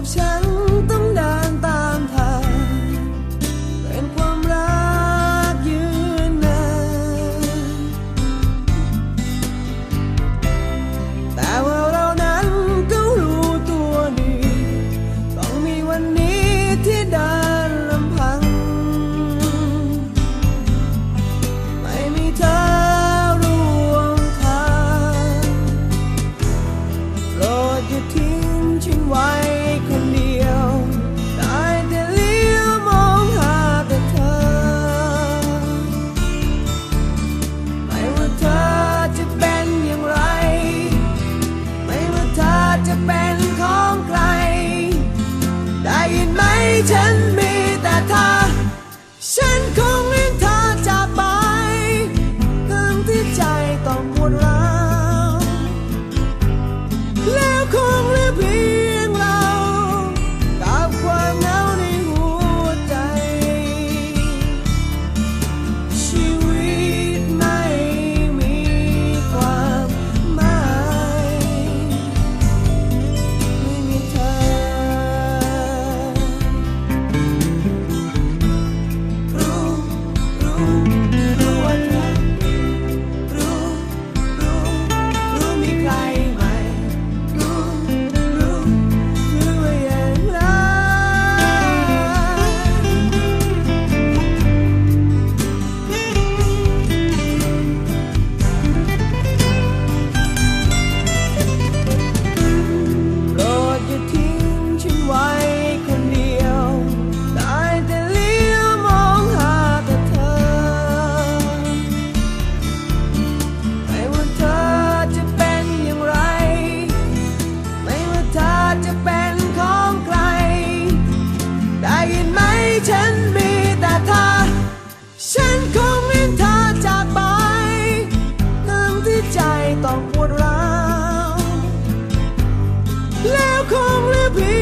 กับฉันต้องเดินตามทางเป็นความรักยืนนานแต่ว่าเรานั้นก็รู้ตัวดีต้องมีวันนี้ที่เดินลำพัง ไม่มีเธอร่วมทางโปรดอย่าทิ้ ฉันมีแต่เธอฉันคง จะเป็นของใคร ได้ยินไหมฉันมีแต่เธอฉันคงเลี้ยงเธอจากไปทั้งที่ใจต้องปวดร้าวแล้วคงเหลือพี